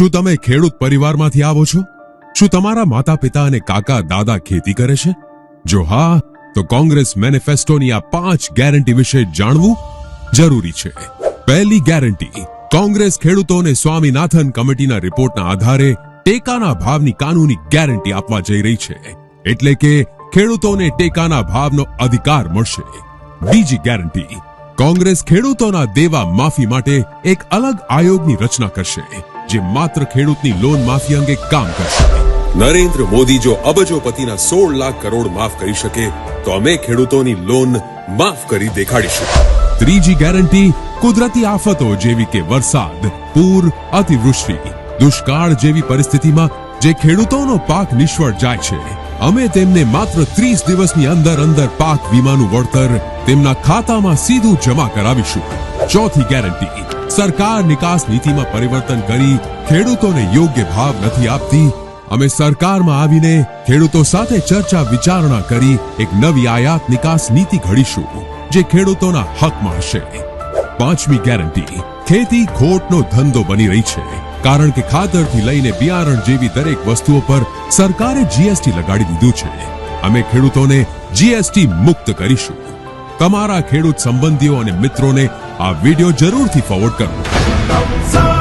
શું તમે ખેડૂત પરિવારમાંથી આવો છો? શું તમારા માતા પિતા અને કાકા, દાદા ખેતી કરે છે? જો હા, તો કોંગ્રેસ મેનિફેસ્ટોની આ પાંચ ગેરંટી વિશે જાણવું જરૂરી છે. પહેલી ગેરંટી, કોંગ્રેસ ખેડૂતોને સ્વામીનાથન કમિટીના રિપોર્ટના આધારે ટેકાના ભાવની કાનૂની ગેરંટી આપવા જઈ રહી છે. એટલે કે ખેડૂતોને ટેકાના ભાવનો અધિકાર મળશે. બીજી ગેરંટી, કોંગ્રેસ ખેડૂતોના દેવા માફી માટે એક અલગ આયોગની રચના કરશે. જે માત્ર ખેડૂતની લોન માફી અંગે કામ કરશે. નરેન્દ્ર મોદી જો અબજોપતિના સોળ લાખ કરોડ માફ કરી શકે, તો અમે ખેડૂતોની લોન માફ કરી દેખાડીશું. ત્રીજી ગેરંટી, કુદરતી આફતો જેવી કે વરસાદ, પૂર, અતિવૃષ્ટિ. દુષ્કાળ જેવી પરિસ્થિતિમાં જે ખેડૂતોનો પાક નિષ્ફળ જાય છે, અમે તેમને માત્ર ત્રીસ દિવસની અંદર અંદર પાક વીમાનું વળતર તેમના ખાતામાં સીધું જમા કરાવીશું. ચોથી ગેરંટી સરકાર નિકાસ નીતિમાં પરિવર્તન કરી ખેડૂતોને યોગ્ય ભાવ નથી આપતી. અમે સરકારમાં આવીને ખેડૂતો સાથે ચર્ચા વિચારણા કરી એક નવી આયાત નિકાસ નીતિ ઘડીશું, જે ખેડૂતોના હકમાં હશે. પાંચમી ગેરંટી, ખેતી ખોટનો ધંધો બની રહી છે. કારણ કે ખાતરથી લઈને બિયારણ જેવી દરેક વસ્તુઓ પર સરકારે જીએસટી લગાડી દીધું છે. અમે ખેડૂતોને જીએસટી મુક્ત કરીશું. તમારા ખેડૂત સંબંધીઓ અને મિત્રોને આ વીડિયો જરૂરથી ફોરવર્ડ કરો.